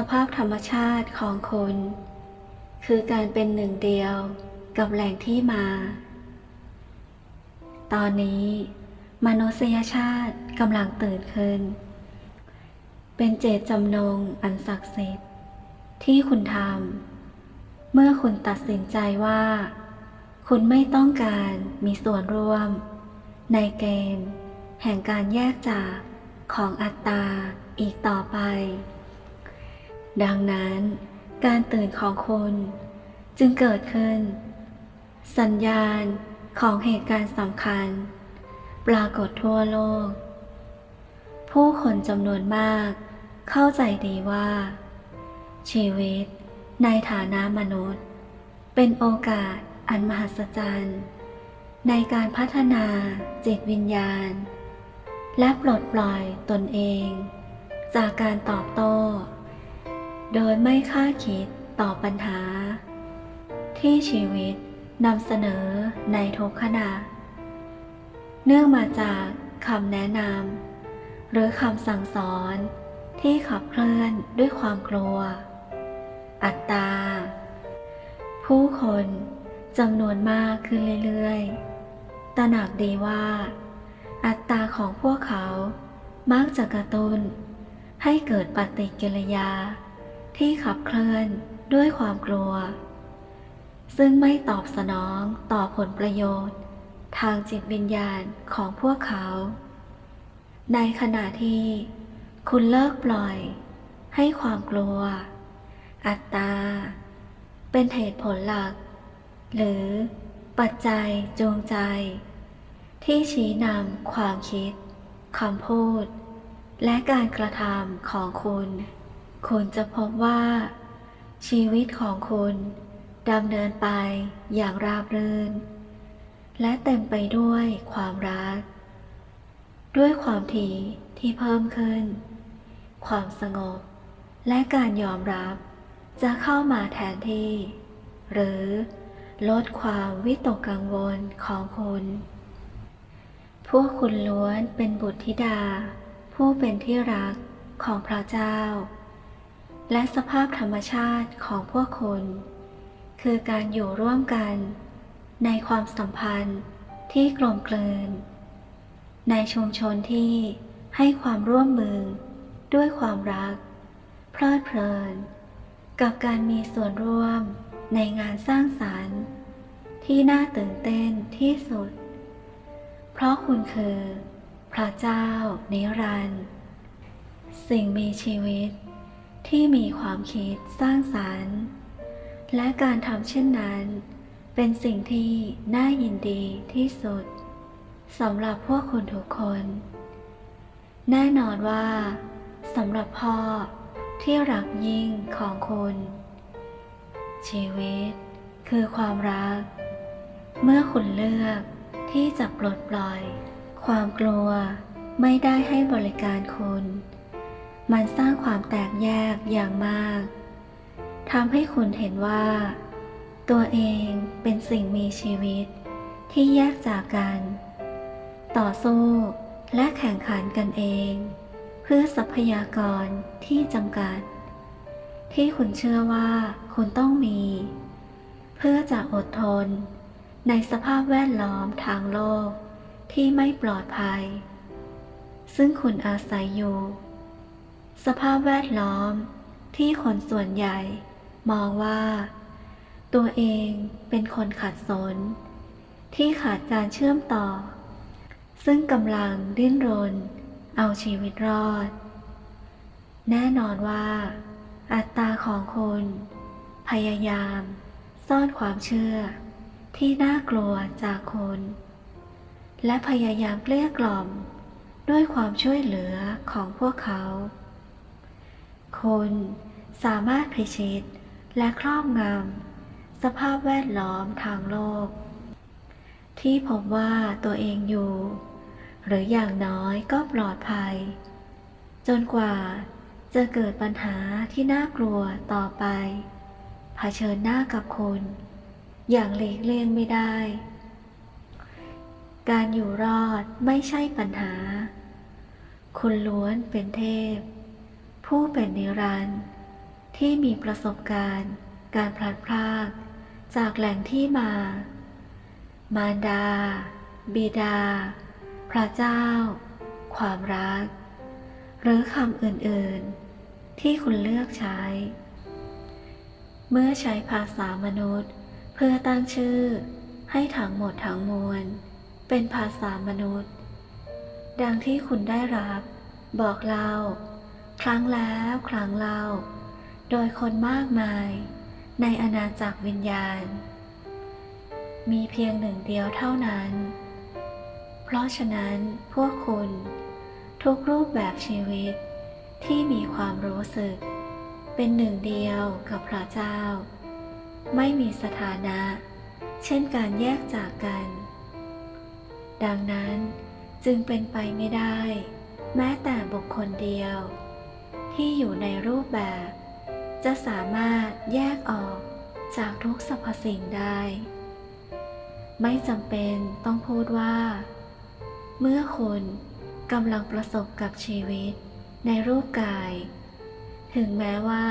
สภาพธรรมชาติของคุณคือการเป็นหนึ่งเดียวกับแหล่งที่มา ตอนนี้ มนุษยชาติกำลังตื่นขึ้น เป็นเจตจำนงอันศักดิ์สิทธิ์ที่คุณทำเมื่อคุณตัดสินใจว่า คุณไม่ต้องการมีส่วนร่วม ในเกม แห่งการแยกจากของอัตตาอีกต่อไป ดังนั้นการตื่นของคุณจึงเกิดขึ้น สัญญาณของเหตุการณ์สำคัญ ปรากฏทั่วโลก ผู้คนจำนวนมากเข้าใจดีว่า ชีวิตในฐานะมนุษย์ เป็นโอกาสอันมหัศจรรย์ ในการพัฒนาจิตวิญญาณ และปลดปล่อยตนเอง จากการตอบโต้ โดยไม่คาดคิดต่อปัญหา ที่ชีวิตนำเสนอในทุกขณะ เนื่องมาจากคำแนะนำหรือคำสั่งสอนที่ขับเคลื่อนด้วยความกลัว อัตตา ผู้คนจำนวนมากขึ้นเรื่อยๆ ตระหนักดีว่า อัตตาของพวกเขามักจะกระตุ้นให้เกิดปฏิกิริยา ที่ขับเคลื่อนด้วยความกลัว ซึ่งไม่ตอบสนองต่อผลประโยชน์ ทางจิตวิญญาณของพวกเขา ในขณะที่คุณเลิกปล่อย ให้ความกลัว อัตตา เป็นเหตุผลหลัก หรือปัจจัยจูงใจ ที่ชี้นำความคิดคำพูด และการกระทำของคุณ คุณจะพบว่า ชีวิตของคุณดำเนินไปอย่างราบรื่น และเต็มไปด้วยความรัก ด้วยความถี่ที่เพิ่มขึ้น ความสงบ และการยอมรับจะเข้ามาแทนที่ หรือลดความวิตกกังวลของคุณ พวกคุณล้วนเป็นบุตรธิดา ผู้เป็นที่รักของพระเจ้า และสภาพธรรมชาติของพวกคุณคือการอยู่ร่วมกัน ในความสัมพันธ์ที่กลมกลืน ในชุมชนที่ให้ความร่วมมือด้วยความรัก เพลิดเพลิน กับการมีส่วนร่วมในงานสร้างสรรค์ ที่น่าตื่นเต้นที่สุด เพราะคุณคือ พระเจ้านิรันดร์สิ่งมีชีวิต ที่มีความคิดสร้างสรรค์ และการทำเช่นนั้น เป็นสิ่งที่น่ายินดีที่สุดสำหรับพวกคุณทุกคน แน่นอนว่าสำหรับพ่อที่รักยิ่งของคุณ ชีวิตคือความรัก เมื่อคุณเลือกที่จะปลดปล่อย ความกลัวไม่ได้ให้บริการคุณ มันสร้างความแตกแยกอย่างมากทำให้คุณเห็นว่า ตัวเองเป็นสิ่งมีชีวิตที่แยกจากกัน ต่อสู้และแข่งขันกันเอง เพื่อทรัพยากรที่จำกัด ที่คุณเชื่อว่าคุณต้องมี เพื่อจะอดทน ในสภาพแวดล้อมทางโลกที่ไม่ปลอดภัย ซึ่งคุณอาศัยอยู่ สภาพแวดล้อมที่คนส่วนใหญ่ มองว่า ตัวเองเป็นคนขัดสน ที่ขาดการเชื่อมต่อ ซึ่งกำลังดิ้นรน เอาชีวิตรอด แน่นอนว่า อัตตาของคุณพยายามซ่อนความเชื่อ ที่น่ากลัวจากคุณและพยายามเกลี้ยกล่อมด้วยความช่วยเหลือของพวกเขา คุณสามารถพิชิตและครอบงำสภาพแวดล้อมทางโลก ที่พบว่าตัวเองอยู่ หรืออย่างน้อยก็ปลอดภัย จนกว่าจะเกิดปัญหาที่น่ากลัวต่อไป เผชิญหน้ากับคุณอย่างหลีกเลี่ยงไม่ได้ การอยู่รอดไม่ใช่ปัญหา คุณล้วนเป็นเทพ ผู้เป็นนิรันดร์ที่มีประสบการณ์ การพลัดพรากจากแหล่งที่มา มารดา บิดา พระเจ้า ความรัก หรือคำอื่นๆ ที่คุณเลือกใช้ เมื่อใช้ภาษามนุษย์ เพื่อตั้งชื่อให้ทั้งหมดทั้งมวล เป็นภาษามนุษย์ ดังที่คุณได้รับ บอกเล่า ครั้งแล้วครั้งเล่า โดยคนมากมาย ในอาณาจักรวิญญาณ มีเพียงหนึ่งเดียวเท่านั้น เพราะฉะนั้นพวกคุณ ทุกรูปแบบชีวิตที่มีความรู้สึก เป็นหนึ่งเดียวกับพระเจ้า ไม่มีสถานะ เช่นการแยกจากกัน ดังนั้นจึงเป็นไปไม่ได้ แม้แต่บุคคลเดียว ที่อยู่ในรูปแบบ จะสามารถแยกออกจากทุกสรรพสิ่งได้ ไม่จำเป็นต้องพูดว่า เมื่อคุณกำลังประสบกับชีวิตในรูปกาย ถึงแม้ว่า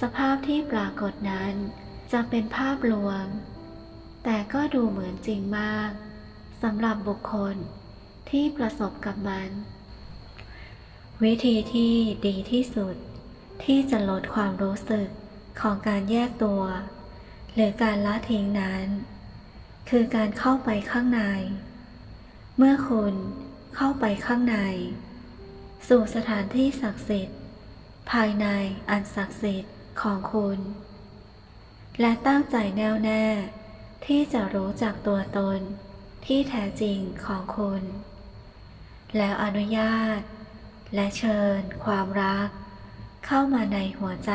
สภาพที่ปรากฏนั้นจะเป็นภาพลวง แต่ก็ดูเหมือนจริงมากสำหรับบุคคลที่ประสบกับมัน วิธีที่ดีที่สุด ที่จะลดความรู้สึกของการแยกตัว หรือการละทิ้งนั้น คือการเข้าไปข้างใน เมื่อคุณเข้าไปข้างใน สู่สถานที่ศักดิ์สิทธิ์ ภายในอันศักดิ์สิทธิ์ของคุณ และตั้งใจแน่วแน่ ที่จะรู้จักตัวตนที่แท้จริงของคุณ แล้วอนุญาต และเชิญความรัก เข้ามาในหัวใจ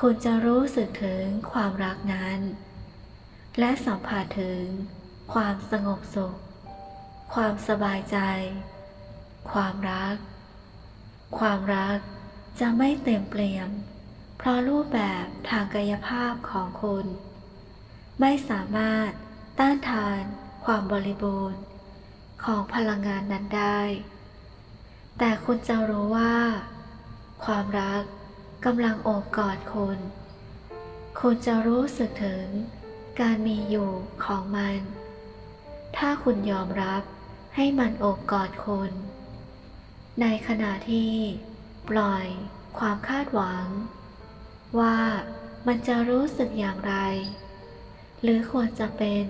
คุณจะรู้สึกถึงความรักนั้น และสัมผัสถึงความสงบสุข ความสบายใจ ความรัก ความรักจะไม่เต็มเปี่ยม เพราะรูปแบบทางกายภาพของคุณ ไม่สามารถต้านทานความบริบูรณ์ ของพลังงานนั้นได้ แต่คุณจะรู้ว่า ความรักกำลังโอบกอดคุณ คุณจะรู้สึกถึงการมีอยู่ของมัน ถ้าคุณยอมรับให้มันโอบกอดคุณ ในขณะที่ปล่อยความคาดหวัง ว่ามันจะรู้สึกอย่างไร หรือควรจะเป็น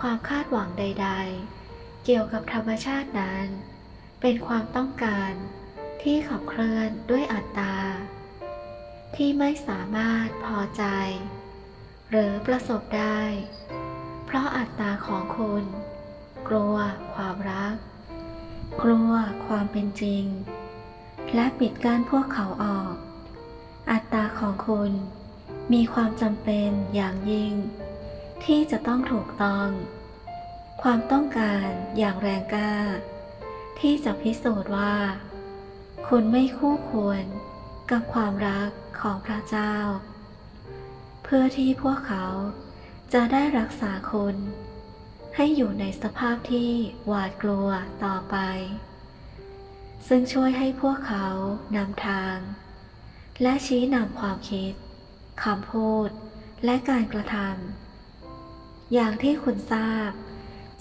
ความคาดหวังใด ๆ เกี่ยวกับธรรมชาตินั้น เป็นความต้องการที่ขับเคลื่อนด้วยอัตตา ที่ไม่สามารถพอใจ หรือประสบได้ เพราะอัตตาของคุณ กลัวความรัก กลัวความเป็นจริง และปิดกั้นพวกเขาออก อัตตาของคุณมีความจำเป็นอย่างยิ่ง ที่จะต้องถูกต้อง ความต้องการอย่างแรงกล้า ที่จะพิสูจน์ว่า คุณไม่คู่ควรกับความรักของพระเจ้า เพื่อที่พวกเขาจะได้รักษาคุณ ให้อยู่ในสภาพที่หวาดกลัวต่อไป ซึ่งช่วยให้พวกเขานำทาง และชี้นำความคิดคำพูดและการกระทำอย่างที่คุณทราบ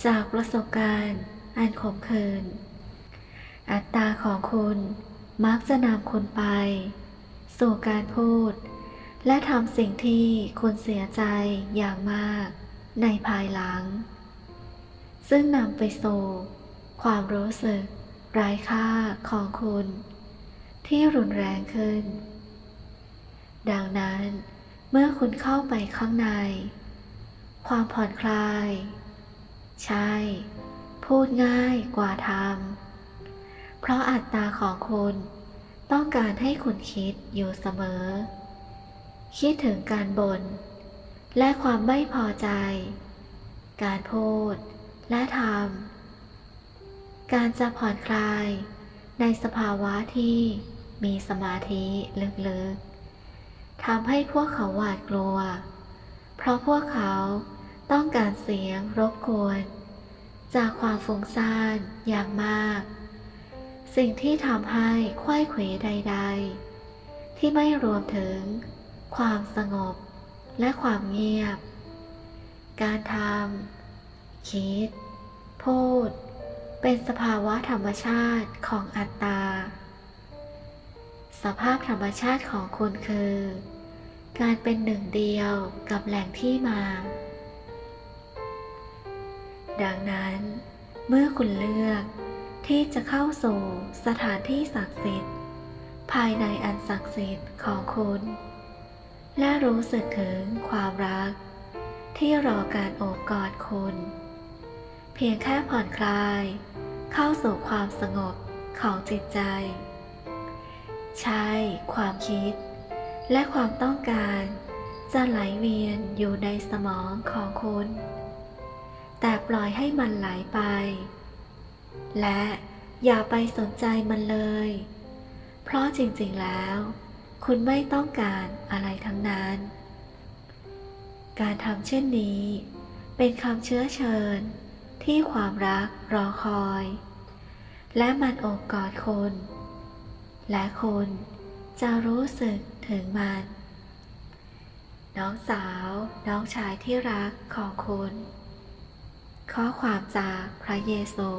จากประสบการณ์อันขมขื่น อัตตาของคุณมักจะนำคุณไป สู่การพูด และทำสิ่งที่คุณเสียใจอย่างมากในภายหลัง ซึ่งนำไปสู่ความรู้สึกไร้ค่าของคุณ ที่รุนแรงขึ้น ดังนั้นเมื่อคุณเข้าไปข้างใน ความผ่อนคลาย ใช่ พูดง่ายกว่าทำ เพราะอัตตาของคุณต้องการให้คุณคิดอยู่เสมอ คิดถึงการบน่นและความไม่พอใจ การพูดและทำ การจะผ่อนคลายในสภาวะที่มีสมาธิลึกๆทำให้พวกเขาหวาดกลัว เพราะพวกเขาต้องการเสียงรบกวน จากความฟุ้งซ่านอย่างมาก สิ่งที่ทำให้ควยเขวใดๆทที่ไม่รวมถึง ความสงบและความเงียบ การทำคิด พูด เป็นสภาวะธรรมชาติของอัตตา สภาพธรรมชาติของคุณคือ การเป็นหนึ่งเดียวกับแหล่งที่มา ดังนั้น เมื่อคุณเลือก ที่จะเข้าสู่สถานที่ศักดิ์สิทธิ์ ภายในอันศักดิ์สิทธิ์ของคุณ และรู้สึกถึงความรัก ที่รอการโอบกอดคุณ เพียงแค่ผ่อนคลาย เข้าสู่ความสงบของจิตใจ ใช้ความคิด และความต้องการจะไหลเวียนอยู่ในสมองของคุณ แต่ปล่อยให้มันไหลไป และอย่าไปสนใจมันเลย เพราะจริงๆแล้ว คุณไม่ต้องการอะไรทั้งนั้น การทำเช่นนี้ เป็นคำเชื้อเชิญ ที่ความรักรอคอย และมันโอบกอดคุณและคุณจะรู้สึกถึงมัน น้องสาว น้องชายที่รักของคุณ ข้อความจากพระเยซู